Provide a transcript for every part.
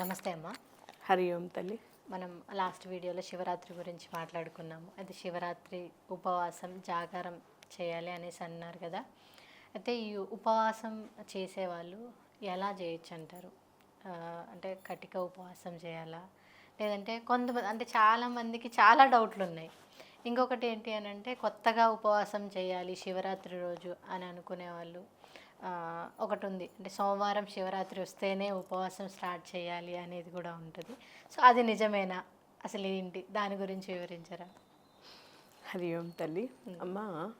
నమస్తే అమ్మ. హరి ఓం తల్లి. మనం లాస్ట్ వీడియోలో శివరాత్రి గురించి మాట్లాడుకున్నాము. అది శివరాత్రి ఉపవాసం జాగారం చేయాలి అనేసి అన్నారు కదా. అయితే ఈ ఉపవాసం చేసేవాళ్ళు ఎలా చేయొచ్చు అంటారు? అంటే కటిక ఉపవాసం చేయాలా? లేదంటే కొంతమంది అంటే చాలా మందికి చాలా డౌట్లు ఉన్నాయి ఇంకొకటి ఏంటి అని అంటే కొత్తగా ఉపవాసం చేయాలి శివరాత్రి రోజు అని అనుకునే వాళ్ళు ఒకటి ఉంది అంటే సోమవారం శివరాత్రి వస్తేనే ఉపవాసం స్టార్ట్ చేయాలి అనేది కూడా ఉంటుంది. సో అది నిజమేనా? అసలు ఏంటి? దాని గురించి వివరించరా? హరి ఓం తల్లి? అమ్మా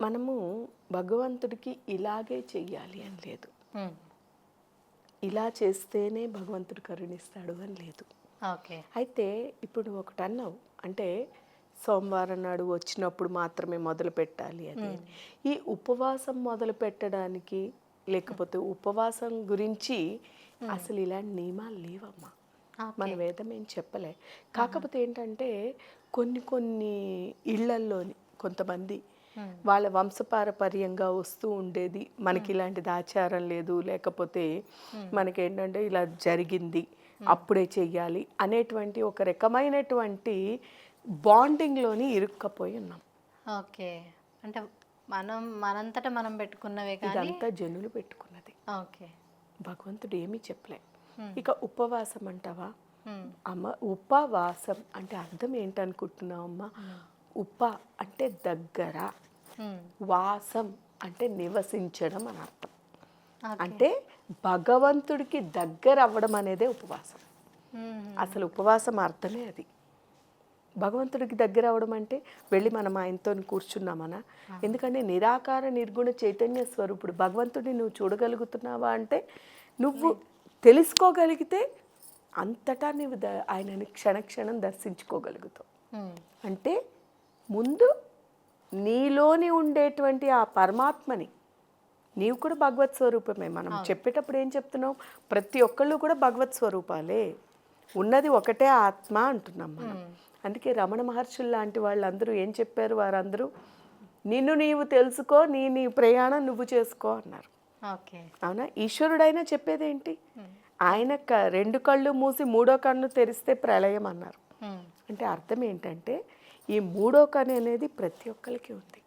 మనము భగవంతుడికి ఇలాగే చెయ్యాలి అని లేదు. ఇలా చేస్తేనే భగవంతుడు కరుణిస్తాడు అని లేదు. ఓకే. అయితే ఇప్పుడు ఒకటి అన్నావు. అంటే సోమవారం నాడు వచ్చినప్పుడు మాత్రమే మొదలు పెట్టాలి అని ఈ ఉపవాసం మొదలు పెట్టడానికి లేకపోతే ఉపవాసం గురించి అసలు ఇలాంటి నియమాలు లేవమ్మా. మన వేదం ఏం చెప్పలే. కాకపోతే ఏంటంటే కొన్ని కొన్ని ఇళ్ళల్లోని కొంతమంది వాళ్ళ వంశపారపర్యంగా వస్తూ ఉండేది. మనకి ఇలాంటిది ఆచారం లేదు. లేకపోతే మనకేంటంటే ఇలా జరిగింది. అప్పుడే చెయ్యాలి అనేటువంటి ఒక రకమైనటువంటి బాండింగ్లోని ఇరుక్కపోయి ఉన్నాం. ఓకే. అంటే మనం మనంతటా మనం పెట్టుకున్నవే కానీ ఇదంతా జనులు పెట్టుకున్నది. ఓకే. భగవంతుడు ఏమీ చెప్పలే. ఇక ఉపవాసం అంటావా? అమ్మ ఉపవాసం అంటే అర్థం ఏంటనుకుంటున్నావు అమ్మ ఉప అంటే దగ్గర వాసం అంటే నివసించడం అని అర్థం. అంటే భగవంతుడికి దగ్గర అవ్వడం అనేదే ఉపవాసం. అసలు ఉపవాసం అర్థమే అది. భగవంతుడికి దగ్గర అవడం అంటే వెళ్ళి మనం ఆయనతో కూర్చున్నామనా? ఎందుకంటే నిరాకార నిర్గుణ చైతన్య స్వరూపుడు. భగవంతుడిని నువ్వు చూడగలుగుతున్నావా అంటే నువ్వు తెలుసుకోగలిగితే అంతటా నీవు ద ఆయనని క్షణక్షణం దర్శించుకోగలుగుతావు. అంటే ముందు నీలోని ఉండేటువంటి ఆ పరమాత్మని నీవు కూడా భగవత్ స్వరూపమే. మనం చెప్పేటప్పుడు ఏం చెప్తున్నాం ప్రతి ఒక్కళ్ళు కూడా భగవత్ స్వరూపాలే. ఉన్నది ఒకటే ఆత్మ అంటున్నాం మనం. అందుకే రమణ మహర్షులు లాంటి వాళ్ళందరూ ఏం చెప్పారు? వారందరూ నిన్ను నీవు తెలుసుకో నీ నీ ప్రయాణం నువ్వు చేసుకో అన్నారు. ఓకే. అవునా? ఈశ్వరుడైనా చెప్పేదేంటి? ఆయన రెండు కళ్ళు మూసి మూడో కన్ను తెరిస్తే ప్రళయం అన్నారు. అంటే అర్థం ఏంటంటే ఈ మూడో కన్ను అనేది ప్రతి ఒక్కరికి ఉంది.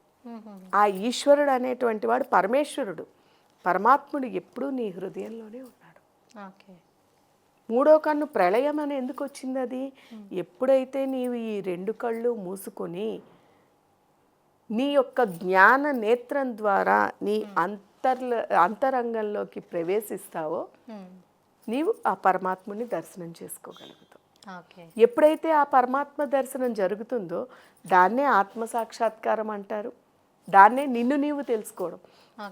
ఆ ఈశ్వరుడు అనేటువంటి వాడు పరమేశ్వరుడు. పరమాత్ముడు ఎప్పుడూ నీ హృదయంలోనే ఉన్నాడు. ఓకే. మూడో కన్ను ప్రళయం అని ఎందుకు వచ్చింది అది? ఎప్పుడైతే నీవు ఈ రెండు కళ్ళు మూసుకొని నీ యొక్క జ్ఞాన నేత్రం ద్వారా నీ అంతర్ల అంతరంగంలోకి ప్రవేశిస్తావో నీవు ఆ పరమాత్ముని దర్శనం చేసుకోగలుగుతావు. ఓకే. ఎప్పుడైతే ఆ పరమాత్మ దర్శనం జరుగుతుందో దాన్నే ఆత్మ సాక్షాత్కారం అంటారు. దాన్నే నిన్ను నీవు తెలుసుకోవడం.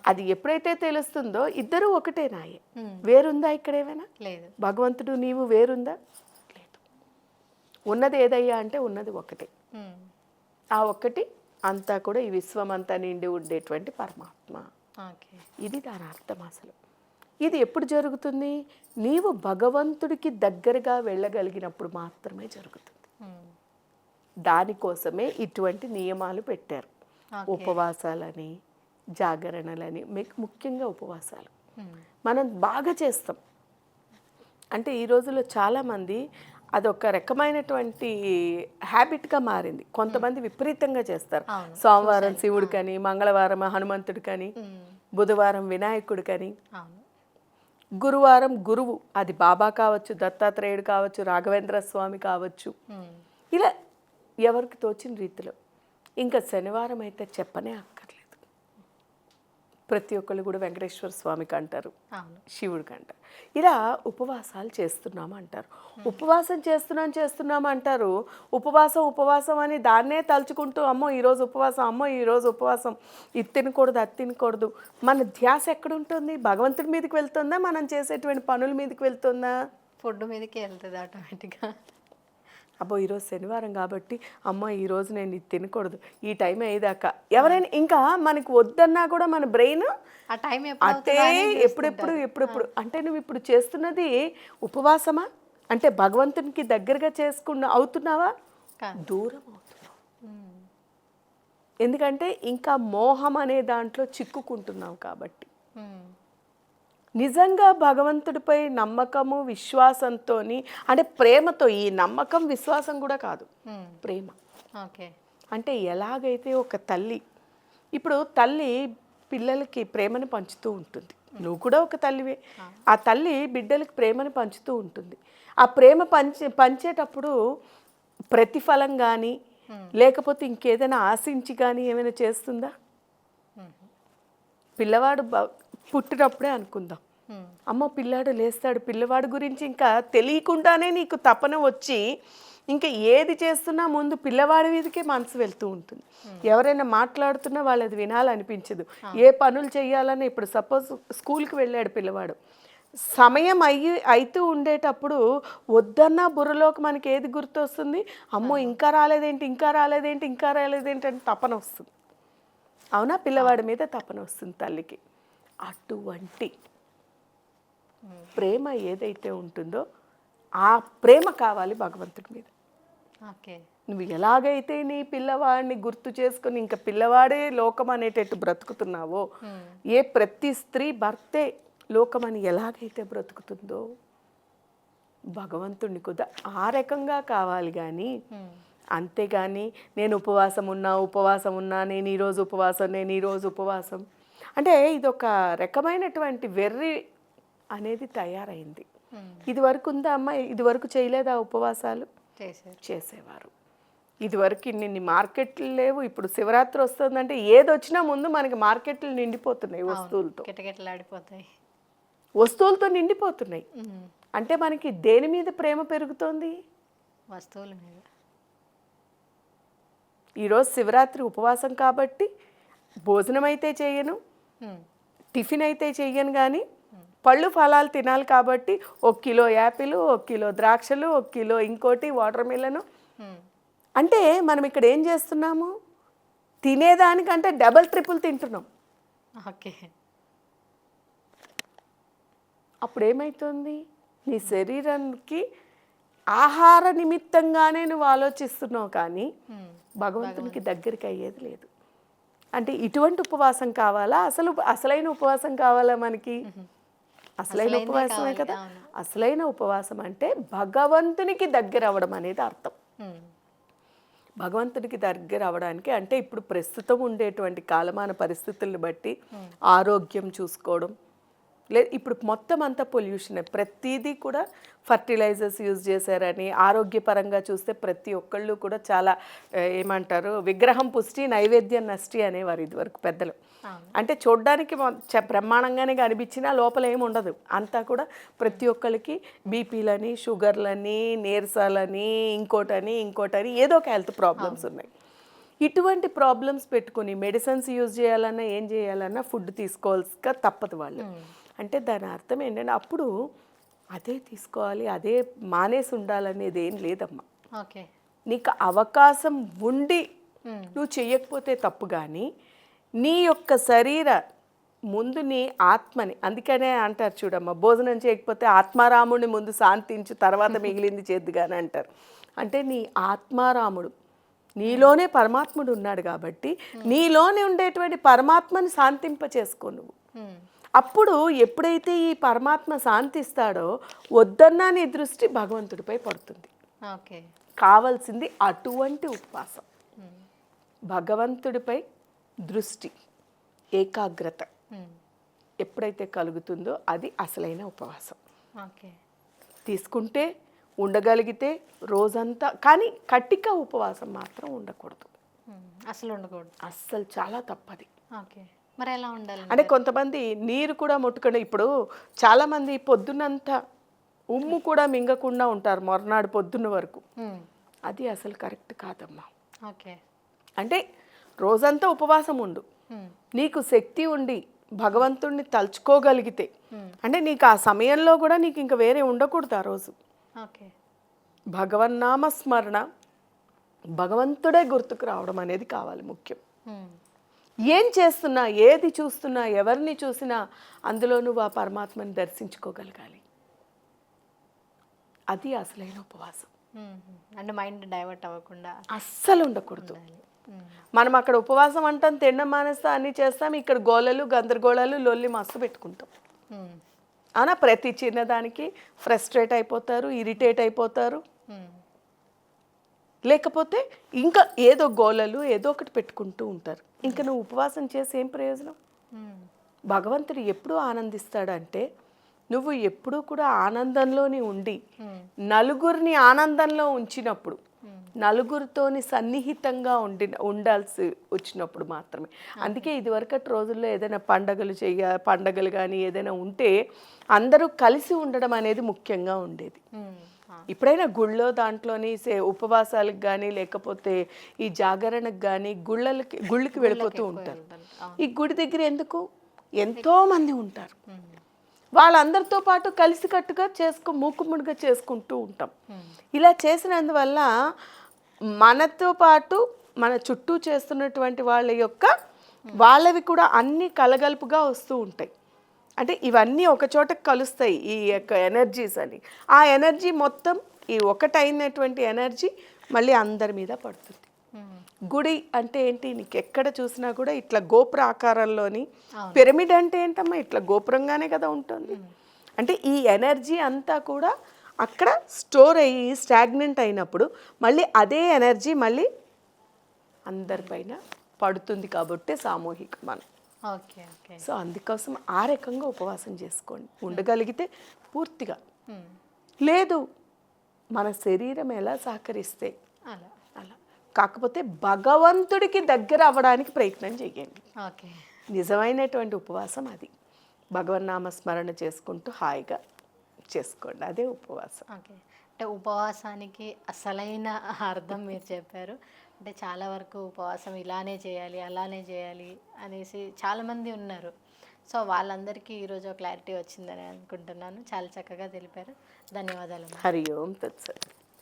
అది ఎప్పుడైతే తెలుస్తుందో ఇద్దరు ఒకటే నాయే. వేరుందా ఇక్కడ ఏమైనా? లేదు. భగవంతుడు నీవు వేరుందా? లేదు. ఉన్నది ఏదయ్యా అంటే ఉన్నది ఒకటే. ఆ ఒక్కటి అంతా కూడా ఈ విశ్వమంతా నిండి ఉండేటువంటి పరమాత్మ. ఓకే. ఇది దాని అర్థం అసలు. ఇది ఎప్పుడు జరుగుతుంది? నీవు భగవంతుడికి దగ్గరగా వెళ్ళగలిగినప్పుడు మాత్రమే జరుగుతుంది. దానికోసమే ఇటువంటి నియమాలు పెట్టారు. ఉపవాసాలని జాగరణలని మీకు ముఖ్యంగా ఉపవాసాలు. మనం బాగా చేస్తాం. అంటే ఈ రోజుల్లో చాలామంది అదొక రకమైనటువంటి హ్యాబిట్గా మారింది. కొంతమంది విపరీతంగా చేస్తారు. సోమవారం శివుడికని మంగళవారం హనుమంతుడికని ఉమ్, బుధవారం వినాయకుడికని. అవును. గురువారం గురువు అది బాబా కావచ్చు దత్తాత్రేయుడు కావచ్చు రాఘవేంద్ర స్వామి కావచ్చు ఇలా ఎవరికి తోచిన రీతిలో ఇంకా శనివారం అయితే చెప్పనే అక్కర్లేదు. ప్రతి ఒక్కళ్ళు కూడా వెంకటేశ్వర స్వామికి అంటారు అవును. శివుడికి అంటారు ఇలా ఉపవాసాలు చేస్తున్నాము అంటారు ఉపవాసం చేస్తున్నాం చేస్తున్నాం అంటారు. ఉపవాసం ఉపవాసం అని దాన్నే తలుచుకుంటూ అమ్మో ఈరోజు ఉపవాసం అమ్మో ఈరోజు ఉపవాసం. ఇది తినకూడదు అది తినకూడదు. మన ధ్యాస ఎక్కడుంటుంది? భగవంతుడి మీదకి వెళ్తుందా? మనం చేసేటువంటి పనుల మీదకి వెళ్తుందా? ఫుడ్ మీదకి వెళ్తుంది ఆటోమేటిక్గా అబ్బో ఈరోజు శనివారం కాబట్టి అమ్మ ఈరోజు నేను ఇది తినకూడదు. ఈ టైం అయ్యేదాకా. ఎవరైనా ఇంకా మనకి వద్దన్నా కూడా మన బ్రెయిన్ అటే ఎప్పుడెప్పుడు ఎప్పుడెప్పుడు. అంటే నువ్వు ఇప్పుడు చేస్తున్నది ఉపవాసమా? అంటే భగవంతునికి దగ్గరగా చేసుకున్న అవుతున్నావా. దూరం అవుతున్నావు. ఎందుకంటే ఇంకా మోహం అనే దాంట్లో చిక్కుకుంటున్నావు కాబట్టి. నిజంగా భగవంతుడిపై నమ్మకము విశ్వాసంతో అంటే ప్రేమతో ఈ నమ్మకం విశ్వాసం కూడా కాదు. ప్రేమ. ఓకే. అంటే ఎలాగైతే ఒక తల్లి ఇప్పుడు తల్లి పిల్లలకి ప్రేమను పంచుతూ ఉంటుంది. నువ్వు కూడా ఒక తల్లివే. ఆ. తల్లి బిడ్డలకి ప్రేమను పంచుతూ ఉంటుంది. ఆ ప్రేమ పంచే పంచేటప్పుడు ప్రతిఫలం కానీ లేకపోతే ఇంకేదైనా ఆశించి కానీ ఏమైనా చేస్తుందా? పిల్లవాడు పుట్టినప్పుడే అనుకుందాం. అమ్మ పిల్లాడు లేస్తాడు పిల్లవాడు గురించి ఇంకా తెలియకుండానే నీకు తపన వచ్చి ఇంకా ఏది చేస్తున్నా ముందు పిల్లవాడి మీదకే మనసు వెళ్తూ ఉంటుంది. ఎవరైనా మాట్లాడుతున్నా వాళ్ళది వినాలనిపించదు. ఏ పనులు చేయాలని ఇప్పుడు సపోజ్ స్కూల్కి వెళ్ళాడు పిల్లవాడు. సమయం అయ్యి అవుతూ ఉండేటప్పుడు వద్దన్నా బుర్రలోకి మనకి ఏది గుర్తొస్తుంది? అమ్మో ఇంకా రాలేదేంటి ఇంకా రాలేదేంటి ఇంకా రాలేదేంటి అని తపన వస్తుంది. అవునా? పిల్లవాడి మీద తపన వస్తుంది తల్లికి. అటువంటి ప్రేమ ఏదైతే ఉంటుందో ఆ ప్రేమ కావాలి భగవంతుడి మీద. ఓకే. నువ్వు ఎలాగైతే నీ పిల్లవాడిని గుర్తు చేసుకొని ఇంకా పిల్లవాడే లోకం అనేటట్టు బ్రతుకుతున్నావో ఉమ్, ఏ ప్రతి స్త్రీ భర్తే లోకమని ఎలాగైతే బ్రతుకుతుందో భగవంతుడిని కూడా ఆ రకంగా కావాలి కానీ ఉమ్, అంతేగాని నేను ఉపవాసం ఉన్నా ఉపవాసం ఉన్నా నేను ఈరోజు ఉపవాసం నేను ఈరోజు ఉపవాసం అంటే ఇది ఒక రకమైనటువంటి వెర్రి అనేది తయారైంది. ఇది వరకు ఉందా అమ్మ ఇది వరకు చేయలేదా ఉపవాసాలు? చేసేవారు. ఇదివరకు ఇన్ని మార్కెట్లు లేవు ఇప్పుడు శివరాత్రి వస్తుందంటే ఏది వచ్చినా ముందు మనకి మార్కెట్లు నిండిపోతున్నాయి వస్తువులతో. కిటకిటలాడిపోతాయి వస్తువులతో నిండిపోతున్నాయి. అంటే మనకి దేని మీద ప్రేమ పెరుగుతోంది? వస్తువుల మీద. ఈరోజు శివరాత్రి ఉపవాసం కాబట్టి భోజనం అయితే చేయను టిఫిన్ అయితే చెయ్యను కానీ పళ్ళు ఫలాలు తినాలి కాబట్టి ఒక కిలో యాపిల్ ఒక కిలో ద్రాక్షలు ఒక కిలో ఇంకోటి వాటర్ మిలను అంటే మనం ఇక్కడ ఏం చేస్తున్నాము? తినేదానికంటే డబల్ ట్రిపుల్ తింటున్నాం. ఓకే. అప్పుడు ఏమవుతుంది నీ శరీరానికి ఆహార నిమిత్తంగానే నువ్వు ఆలోచిస్తున్నావు కానీ భగవంతునికి దగ్గరికి అయ్యేది లేదు. అంటే ఇటువంటి ఉపవాసం కావాలా? అసలు అసలైన ఉపవాసం కావాలా మనకి? అసలైన ఉపవాసమే కదా. అసలైన ఉపవాసం అంటే భగవంతునికి దగ్గర అవ్వడం అనేది అర్థం. ఉమ్, భగవంతుడికి దగ్గర అవ్వడానికి అంటే ఇప్పుడు ప్రస్తుతం ఉండేటువంటి కాలమాన పరిస్థితులను బట్టి ఆరోగ్యం చూసుకోవడం లే ఇప్పుడు మొత్తం అంతా పొల్యూషన్. ప్రతిదీ కూడా ఫర్టిలైజర్స్ యూజ్ చేశారని ఆరోగ్యపరంగా చూస్తే ప్రతి ఒక్కళ్ళు కూడా చాలా ఏమంటారు విగ్రహం పుష్టి నైవేద్యం నష్టి అనేవారు ఇదివరకు పెద్దలు. అంటే చూడడానికి బ్రహ్మాండంగానే కనిపించినా లోపల ఏమి ఉండదు. అంతా కూడా ప్రతి ఒక్కరికి బీపీలని షుగర్లని నీరసాలని ఇంకోటని ఇంకోటని ఏదో ఒక హెల్త్ ప్రాబ్లమ్స్ ఉన్నాయి. ఇటువంటి ప్రాబ్లమ్స్ పెట్టుకొని మెడిసిన్స్ యూజ్ చేయాలన్నా ఏం చేయాలన్నా ఫుడ్ తీసుకోవాల్సిగా తప్పదు వాళ్ళు. అంటే దాని అర్థం ఏంటంటే అప్పుడు అదే తీసుకోవాలి అదే మానేసి ఉండాలనేది ఏం లేదమ్మా. ఓకే. నీకు అవకాశం ఉండి నువ్వు చెయ్యకపోతే తప్పు కానీ నీ యొక్క శరీర ముందు నీ ఆత్మని అందుకనే అంటారు చూడమ్మా భోజనం చేయకపోతే ఆత్మారాముడిని ముందు శాంతించు తర్వాత మిగిలింది చేద్దుగాని అంటారు. అంటే నీ ఆత్మారాముడు నీలోనే పరమాత్ముడు ఉన్నాడు కాబట్టి నీలోనే ఉండేటువంటి పరమాత్మని శాంతింప చేసుకో నువ్వు అప్పుడు ఎప్పుడైతే ఈ పరమాత్మ శాంతిస్తాడో వద్దన్నా నీ దృష్టి భగవంతుడిపై పడుతుంది. ఓకే. కావాల్సింది అటువంటి ఉపవాసం. భగవంతుడిపై దృష్టి ఏకాగ్రత ఎప్పుడైతే కలుగుతుందో అది అసలైన ఉపవాసం. ఓకే. తీసుకుంటే ఉండగలిగితే రోజంతా కానీ కట్టిక ఉపవాసం మాత్రం ఉండకూడదు. అసలు ఉండకూడదు. అస్సలు చాలా తప్పది. ఓకే. మరి ఎలా ఉండాలి అంటే కొంతమంది నీరు కూడా ముట్టుకొని ఇప్పుడు చాలామంది పొద్దునంతా ఉమ్ము కూడా మింగకుండా ఉంటారు మర్నాడు పొద్దున్న వరకు. అది అసలు కరెక్ట్ కాదమ్మా. ఓకే. అంటే రోజంతా ఉపవాసం ఉండు. నీకు శక్తి ఉండి భగవంతుణ్ణి తలుచుకోగలిగితే అంటే నీకు ఆ సమయంలో కూడా నీకు ఇంకా వేరే ఉండకూడదు ఆ రోజు. ఓకే. భగవన్నామ స్మరణ భగవంతుడే గుర్తుకు రావడం అనేది కావాలి ముఖ్యం. ఏం చేస్తున్నా ఏది చూస్తున్నా ఎవరిని చూసినా అందులో నువ్వు ఆ పరమాత్మని దర్శించుకోగలగాలి. అది అసలైన ఉపవాసం. అంటే మైండ్ డైవర్ట్ అవ్వకుండా అస్సలు ఉండకూడదు. మనం అక్కడ ఉపవాసం అంటాం తినడం మానేస్తా అన్నీ చేస్తాం ఇక్కడ గోళలు గందరగోళాలు లొల్లి మస్తు పెట్టుకుంటాం. అవునా? ప్రతి చిన్నదానికి ఫ్రస్ట్రేట్ అయిపోతారు ఇరిటేట్ అయిపోతారు. లేకపోతే ఇంకా ఏదో గోలలు ఏదో ఒకటి పెట్టుకుంటూ ఉంటారు. ఇంకా నువ్వు ఉపవాసం చేసి ఏం ప్రయోజనం? ఉమ్, భగవంతుడు ఎప్పుడు ఆనందిస్తాడంటే నువ్వు ఎప్పుడూ కూడా ఆనందంలోని ఉండి ఉమ్, నలుగురిని ఆనందంలో ఉంచినప్పుడు నలుగురితోని సన్నిహితంగా ఉండి ఉండాల్సి వచ్చినప్పుడు మాత్రమే. అందుకే ఇదివరకటి రోజుల్లో ఏదైనా పండగలు చెయ్య పండగలు కానీ ఏదైనా ఉంటే అందరూ కలిసి ఉండడం అనేది ముఖ్యంగా ఉండేది. ఇప్పుడైనా గుళ్ళో దాంట్లోని సే ఉపవాసాలకు కానీ లేకపోతే ఈ జాగరణకు కానీ గుళ్ళకి గుళ్ళకి వెళ్ళిపోతూ ఉంటారు. ఈ గుడి దగ్గర ఎందుకు? ఎంతో మంది ఉంటారు. వాళ్ళందరితో పాటు కలిసికట్టుగా చేసుకో మూకుముడిగా చేసుకుంటూ ఉంటాం. ఇలా చేసినందువల్ల మనతో పాటు మన చుట్టూ చేస్తున్నటువంటి వాళ్ళ యొక్క వాళ్ళవి కూడా అన్ని కలగలుపుగా వస్తూ ఉంటాయి. అంటే ఇవన్నీ ఒక చోట కలుస్తాయి ఈ యొక్క ఎనర్జీస్ అని. ఆ ఎనర్జీ మొత్తం ఈ ఒకటైనటువంటి ఎనర్జీ మళ్ళీ అందరి మీద పడుతుంది. ఉమ్, గుడి అంటే ఏంటి? నీకు ఎక్కడ చూసినా కూడా ఇట్లా గోపుర ఆకారంలోని. పిరమిడ్ అంటే ఏంటమ్మా? ఇట్లా గోపురంగానే కదా ఉంటుంది. అంటే ఈ ఎనర్జీ అంతా కూడా అక్కడ స్టోర్ అయ్యి స్టాగ్నెంట్ అయినప్పుడు మళ్ళీ అదే ఎనర్జీ మళ్ళీ అందరిపైన పడుతుంది కాబట్టి సామూహిక మనం సో అందుకోసం ఆ రకంగా ఉపవాసం చేసుకోండి. ఉండగలిగితే పూర్తిగా. లేదు మన శరీరం ఎలా సహకరిస్తే అలా. అలా. కాకపోతే భగవంతుడికి దగ్గర అవ్వడానికి ప్రయత్నం చేయండి ఓకే. నిజమైనటువంటి ఉపవాసం అది. భగవన్నామ స్మరణ చేసుకుంటూ హాయిగా చేసుకోండి. అదే ఉపవాసం. ఓకే. అంటే ఉపవాసానికి అసలైన అర్థం మీరు చెప్పారు. అంటే చాలా వరకు ఉపవాసం ఇలానే చేయాలి అలానే చేయాలి అనేసి చాలామంది ఉన్నారు. సో వాళ్ళందరికీ ఈరోజు క్లారిటీ వచ్చిందని అనుకుంటున్నాను. చాలా చక్కగా తెలిపారు. ధన్యవాదాలు. హరి ఓం తత్సత్.